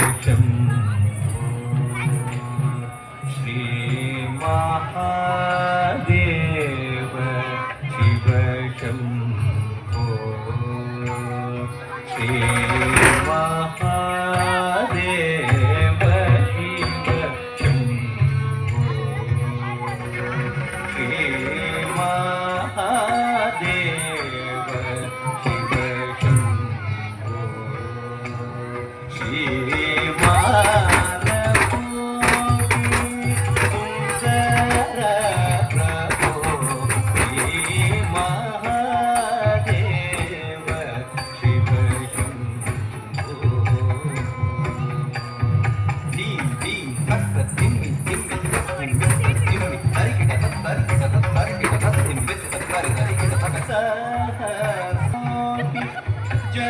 च श्रीमहादेव शिव शम्भो। श्रीमहा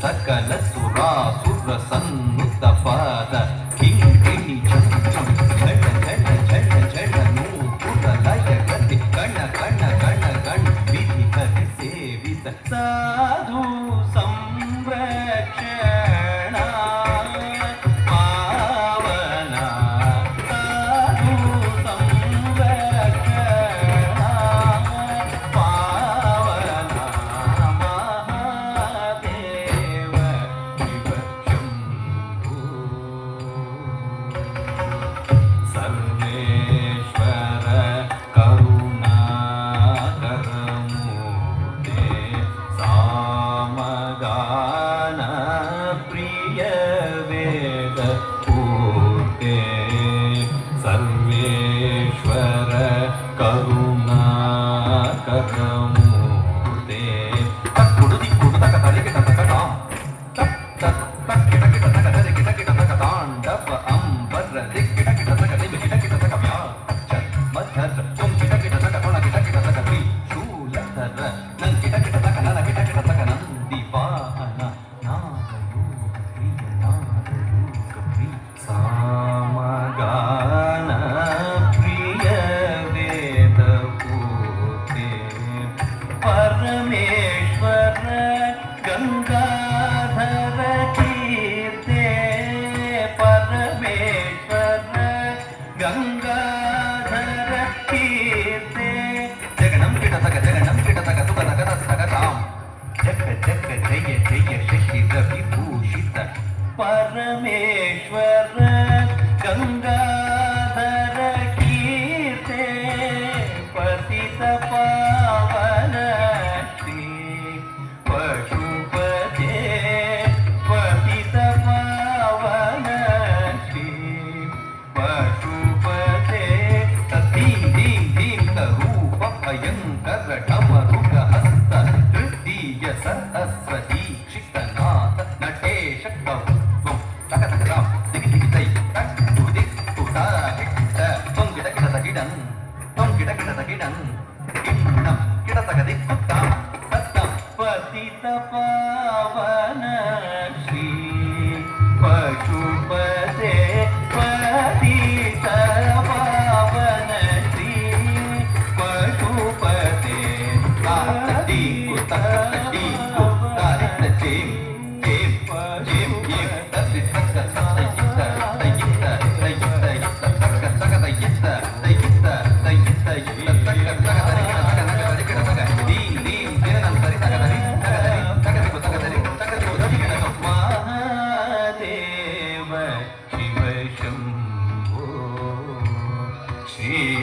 సకల సురాసుర సన్నుత పాద. కింకిణి చంచం జడ జడ జడ జడ నూపుర లయ గతి. కణ కణ కణ కణ విధి గతి సేవిత. సాధూ కిట కిట నగ ధరి కిట కిట నగ తాండవ అంబర దిక్ கங்காதர கீர்த்தே ஜெகனம் கிடதக ஜெகனம் கிடதக சுகதக தக ராம். ஜக ஜக ஜெய ஜெய சசி ரவி பூஷித. பரமேஸ்வர கங்காதர கீர்த்தே பதித பாவன ஸ்ரீ. பசு भयङ्कर हस्त तृतीय सहस्र See.